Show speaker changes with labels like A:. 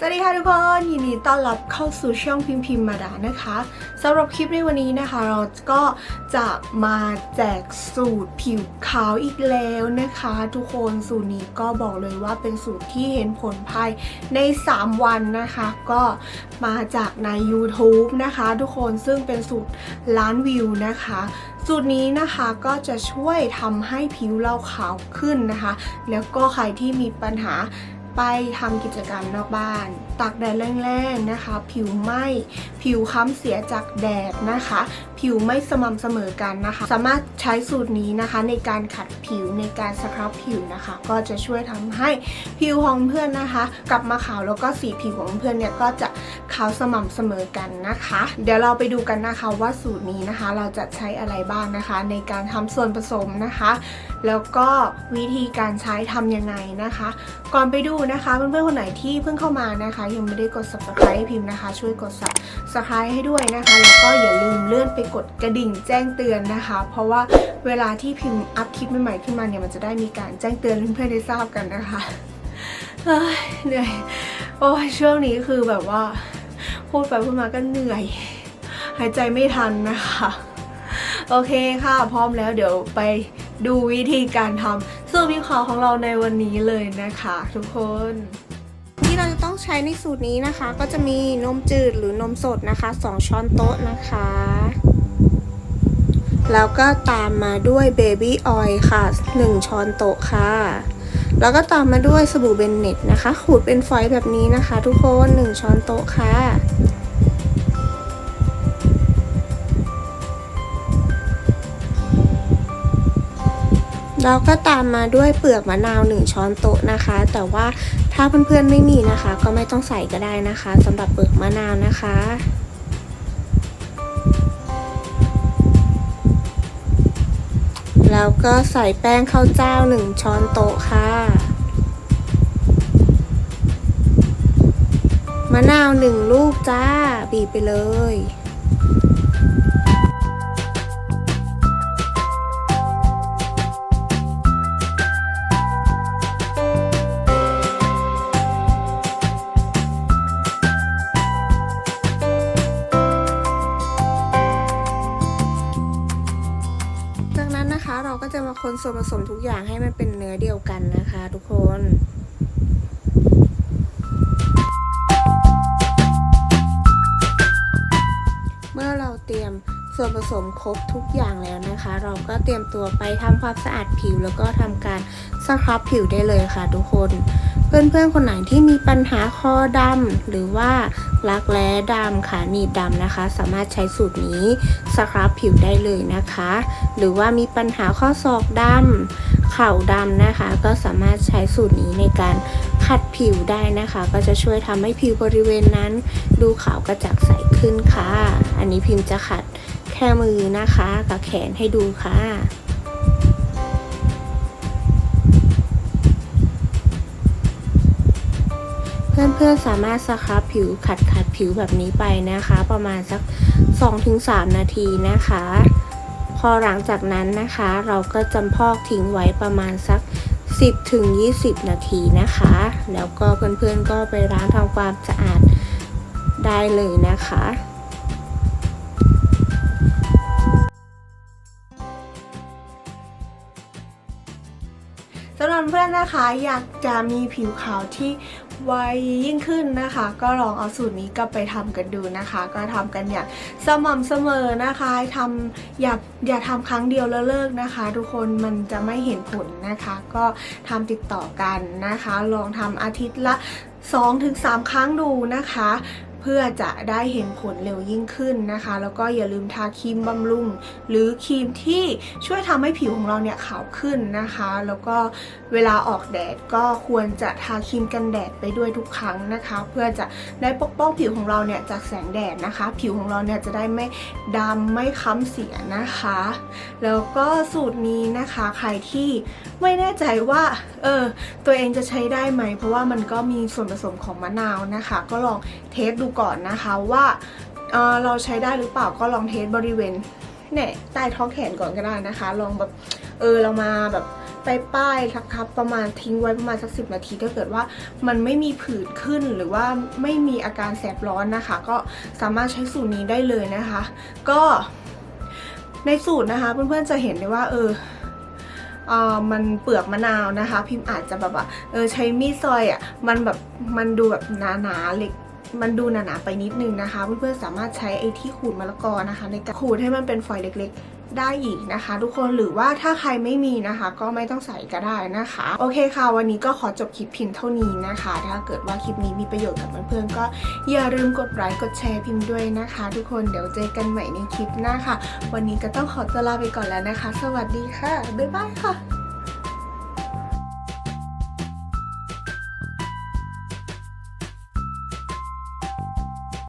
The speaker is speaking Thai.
A: สวัสดีค่ะทุกคนยินดีต้อนรับเข้าสู่ช่องพิมพ์พิมพ์มาดานะคะสำหรับคลิปในวันนี้นะคะ เราก็จะมาแจกสูตรผิวขาวอีกแล้วนะคะ ทุกคนสูตรนี้ก็บอกเลยว่าเป็นสูตรที่เห็นผลภายใน 3 วันนะคะ ก็มาจากใน YouTube นะคะ ทุกคนซึ่งเป็นสูตรล้านวิวนะคะสูตรนี้นะคะก็จะช่วยทำให้ผิวเราขาวขึ้นนะคะ แล้วก็ใครที่มีปัญหา ไปทำกิจกรรมนอกบ้าน ตากแดดแรงๆนะคะ ผิวไหม้ผิวค้ำเสียจากแดดนะคะ ผิวไม่สม่ำเสมอกันนะคะ สามารถใช้สูตรนี้นะคะ ในการขัดผิวในการสครับผิวนะคะ ก็จะช่วยทำให้ผิวของเพื่อนนะคะ กลับมาขาวแล้วก็สีผิวของเพื่อนเนี่ยก็จะขาวสม่ำเสมอกันนะคะ เดี๋ยวเราไปดูกันนะคะว่าสูตรนี้นะคะ เราจะใช้อะไรบ้างนะคะ ในการทำส่วนผสมนะคะ แล้วก็วิธีการใช้ทำยังไงนะคะ ก่อนไปดูนะคะเพื่อนๆคนไหนที่เพิ่งเข้ามานะคะ ยังไม่ได้กด subscribe พิมพ์นะคะ ช่วยกด subscribe ให้ด้วยนะคะ แล้วก็อย่าลืมเลื่อนไปกดกระดิ่งแจ้งเตือนนะคะ เพราะว่าเวลาที่พิมพ์อัพคลิปใหม่ๆขึ้นมาเนี่ยมันจะได้มีการแจ้งเตือนเพื่อนๆได้ทราบกันนะคะเฮ้ยเหนื่อยโอ้ยช่วงนี้คือแบบว่า พูดไปพูดมาก็เหนื่อย หายใจไม่ทันนะคะ โอเคค่ะ พร้อมแล้วเดี๋ยวไป ดูวิธีการทำสูตรผิวขาของเราในวันนี้เลยนะคะ ทุกคนที่เราจะต้องใช้ในสูตรนี้นะคะ ก็จะมีนมจืดหรือนมสดนะคะ 2 ช้อนโต๊ะนะคะ แล้วก็ตามมาด้วยเบบี้ออยล์ค่ะ 1 ช้อนโต๊ะค่ะ แล้วก็ตามมาด้วยสบู่เบนเน็ตนะคะ ขูดเป็นฝอยแบบนี้นะคะ ทุกคน 1 ช้อนโต๊ะค่ะ แล้วก็ตามมาด้วยเปลือกมะนาว 1 ช้อนโต๊ะนะคะ แต่ว่าถ้าเพื่อนๆไม่มีนะคะ ก็ไม่ต้องใส่ก็ได้นะคะสำหรับเปลือกมะนาวนะคะแล้วก็ใส่แป้งข้าวเจ้า 1 ช้อนโต๊ะค่ะ มะนาว 1 ลูกจ้า บีบไปเลย คนส่วนผสมทุกอย่างให้มันเป็นเนื้อเดียวกันนะคะ ทุกคน สมครบทุกอย่างแล้วนะคะ เราก็เตรียมตัวไปทำความสะอาดผิว แล้วก็ทำการสครับผิวได้เลยค่ะทุกคน เพื่อนๆคนไหนที่มีปัญหาคอดำหรือว่ารักแร้ดำขาหนีบดำนะคะ สามารถใช้สูตรนี้สครับผิวได้เลยนะคะ หรือว่ามีปัญหาข้อศอกดำเข่าดำนะคะ ก็สามารถใช้สูตรนี้ในการขัดผิวได้นะคะ ก็จะช่วยทำให้ผิวบริเวณนั้น ดูขาวกระจ่างใสขึ้นค่ะ อันนี้พิมพ์จะขัด ค่มือนะคะกับแขนให้ดูค่ะ เพื่อนๆสามารถสครับผิวขัดขัดผิวแบบนี้ไปนะคะ ประมาณสัก 2-3 นาทีนะคะ พอหลังจากนั้นนะคะ เราก็จำพอกทิ้งไว้ประมาณสัก 10-20 นาทีนะคะ แล้วก็เพื่อนๆก็ไปล้างทำความสะอาดได้เลยนะคะ เพื่อนนะคะ อยากจะมีผิวขาวที่ไวยิ่งขึ้นนะคะ ก็ลองเอาสูตรนี้กลับไปทำกันดูนะคะ ก็ทำกันอย่างสม่ำเสมอนะคะทำอย่าอย่าทำครั้งเดียวแล้วเลิกนะคะ ทุกคนมันจะไม่เห็นผลนะคะ ก็ทำติดต่อกันนะคะ ลองทำอาทิตย์ละ 2-3 ครั้งดูนะคะ พื่อจะได้เห็นผลเร็วยิ่งขึ้นนะคะ แล้วก็อย่าลืมทาครีมบำรุง หรือครีมที่ช่วยทำให้ผิวของเราเนี่ยขาวขึ้นนะคะ แล้วก็เวลาออกแดดก็ควรจะทาครีมกันแดดไปด้วยทุกครั้งนะคะ เพื่อจะได้ปกป้องผิวของเราเนี่ยจากแสงแดดนะคะ ผิวของเราเนี่ยจะได้ไม่ดำไม่ค้ำเสียนะคะ แล้วก็สูตรนี้นะคะใครที่ไม่แน่ใจว่าเออตัวเองจะใช้ได้ไหม เพราะว่ามันก็มีส่วนผสมของมะนาวนะคะ ก็ลองเทสดูก่อนนะคะว่าเเราใช้ได้หรือเปล่าก็ลองเทสบริเวณเนี่ยใต้ท้องแขนก่อนก็ได้นะคะ ลองแบบเออเรามาแบบไปไปป้ายสักครับประมาณทิ้งไว้ประมาณสักสินาทีถ้าเกิดว่ามันไม่มีผื่นขึ้นหรือว่าไม่มีอาการแสบร้อนนะคะ ก็สามารถใช้สูตรนี้ได้เลยนะคะ ก็ในสูตรนะคะ เพื่อนๆจะเห็นได้ว่าเออเออมันเปลือกมะนาวนะคะ พิมพ์อาจจะแบบว่าเออใช้มีดซอยอะมันแบบมันดูแบบหนาๆเล็ก มันดูหนาๆไปนิดนึงนะคะ เพื่อนๆสามารถใช้ไอ้ที่ขูดมะละกอนะคะ ในการขูดให้มันเป็นฝอยเล็กๆ ได้อีกนะคะ ทุกคนหรือว่าถ้าใครไม่มีนะคะ ก็ไม่ต้องใส่ก็ได้นะคะ โอเคค่ะ วันนี้ก็ขอจบคลิปเพียงเท่านี้นะคะ ถ้าเกิดว่าคลิปนี้มีประโยชน์กับเพื่อนๆก็อย่าลืมกดไลค์กดแชร์พิมพ์ด้วยนะคะ ทุกคนเดี๋ยวเจอกันใหม่ในคลิปหน้าค่ะ วันนี้ก็ต้องขอตัวลาไปก่อนแล้วนะคะ สวัสดีค่ะบ๊ายบายค่ะ